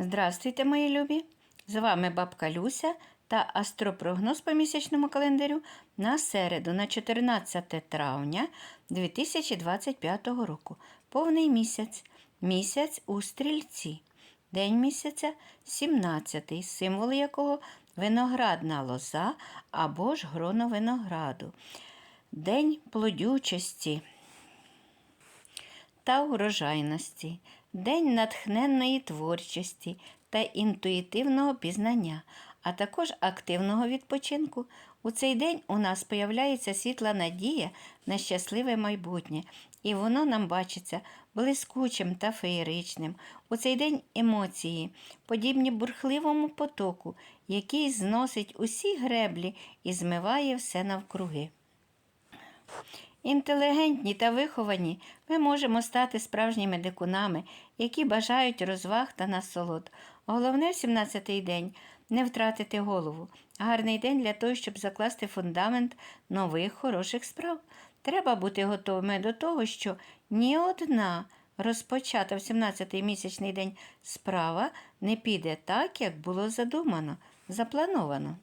Здравствуйте, мої любі! З вами бабка Люся та астропрогноз по місячному календарю на середу, на 14 травня 2025 року. Повний місяць. Місяць у стрільці. День місяця 17, символ якого виноградна лоза або ж гроно винограду. День плодючості та урожайності, день натхненної творчості та інтуїтивного пізнання, а також активного відпочинку. У цей день у нас появляється світла надія на щасливе майбутнє, і воно нам бачиться блискучим та феєричним. У цей день емоції, подібні бурхливому потоку, який зносить усі греблі і змиває все навкруги. Інтелігентні та виховані ми можемо стати справжніми дикунами, які бажають розваг та насолод. Головне в 17-й день не втратити голову. Гарний день для того, щоб закласти фундамент нових хороших справ. Треба бути готовими до того, що ні одна розпочата в 17-й місячний день справа не піде так, як було задумано, заплановано.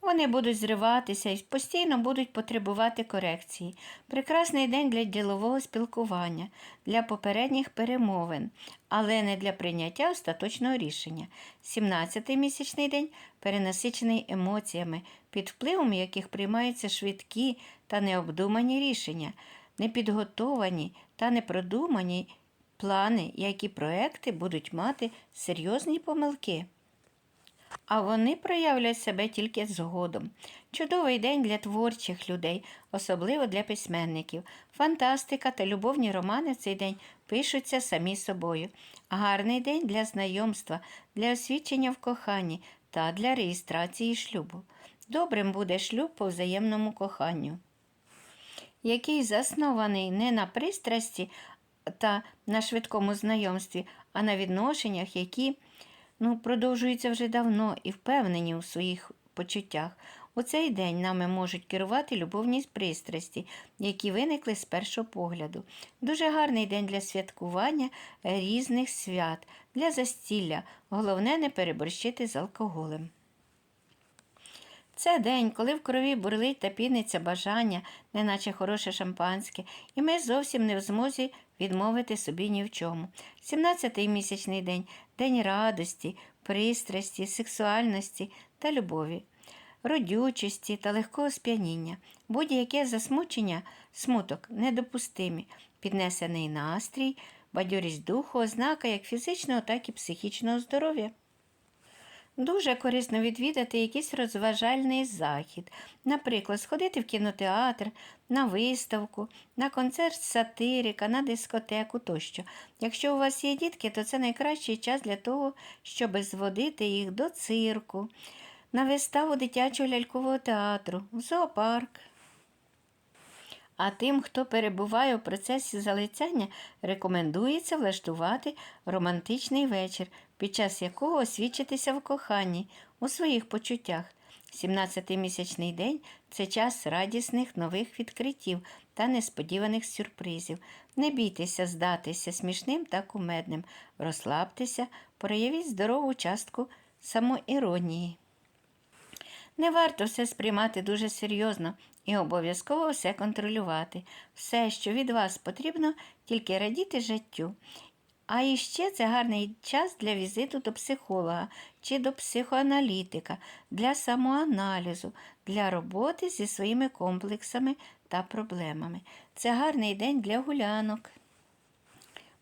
Вони будуть зриватися і постійно будуть потребувати корекції. Прекрасний день для ділового спілкування, для попередніх перемовин, але не для прийняття остаточного рішення. 17-й місячний день перенасичений емоціями, під впливом яких приймаються швидкі та необдумані рішення, непідготовані та непродумані плани, які проекти будуть мати серйозні помилки. А вони проявлять себе тільки згодом. Чудовий день для творчих людей, особливо для письменників. Фантастика та любовні романи цей день пишуться самі собою. Гарний день для знайомства, для освідчення в коханні та для реєстрації шлюбу. Добрим буде шлюб по взаємному коханню, який заснований не на пристрасті та на швидкому знайомстві, а на відношеннях, які ну, продовжуються вже давно і впевнені у своїх почуттях. У цей день нами можуть керувати любовні пристрасті, які виникли з першого погляду. Дуже гарний день для святкування різних свят, для застілля. Головне не переборщити з алкоголем. Це день, коли в крові бурлить та піниться бажання, неначе хороше шампанське, і ми зовсім не в змозі відмовити собі ні в чому. 17-й місячний день день радості, пристрасті, сексуальності та любові, родючості та легкого сп'яніння. Будь-яке засмучення, смуток недопустимі, піднесений настрій, бадьорість духу, ознака як фізичного, так і психічного здоров'я. Дуже корисно відвідати якийсь розважальний захід, наприклад, сходити в кінотеатр, на виставку, на концерт сатирика, на дискотеку тощо. Якщо у вас є дітки, то це найкращий час для того, щоб зводити їх до цирку, на виставу дитячого лялькового театру, в зоопарк. А тим, хто перебуває у процесі залицяння, рекомендується влаштувати романтичний вечір, під час якого освідчитися в коханні у своїх почуттях. 17-й місячний день це час радісних нових відкриттів та несподіваних сюрпризів. Не бійтеся здатися смішним та кумедним, розслабтеся, проявіть здорову частку самоіронії. Не варто все сприймати дуже серйозно і обов'язково все контролювати. Все, що від вас потрібно, тільки радіти життю. А іще це гарний час для візиту до психолога чи до психоаналітика, для самоаналізу, для роботи зі своїми комплексами та проблемами. Це гарний день для гулянок.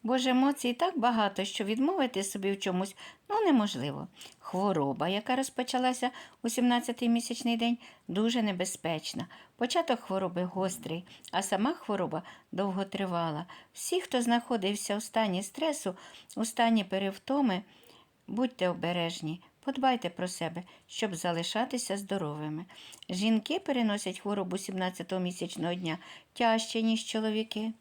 Бо ж емоцій так багато, що відмовити собі в чомусь ну, неможливо. Хвороба, яка розпочалася у 17-й місячний день, дуже небезпечна. Початок хвороби гострий, а сама хвороба довготривала. Всі, хто знаходився у стані стресу, у стані перевтоми, будьте обережні. Подбайте про себе, щоб залишатися здоровими. Жінки переносять хворобу 17-го місячного дня тяжче, ніж чоловіки.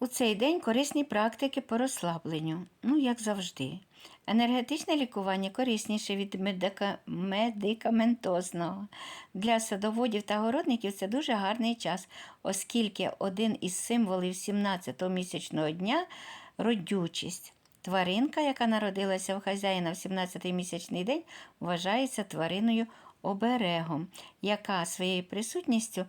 У цей день корисні практики по розслабленню, ну, як завжди. Енергетичне лікування корисніше від медика... медикаментозного. Для садоводів та городників це дуже гарний час, оскільки один із символів 17-го місячного дня родючість. Тваринка, яка народилася в хазяїна в 17-й місячний день, вважається твариною оберегом, яка своєю присутністю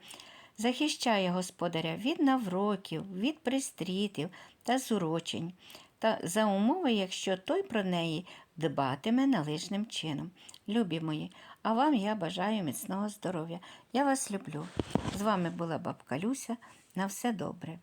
захищає господаря від навроків, від пристрітів та зурочень, та за умови, якщо той про неї дбатиме належним чином. Любі мої, а вам я бажаю міцного здоров'я. Я вас люблю. З вами була бабка Люся. На все добре.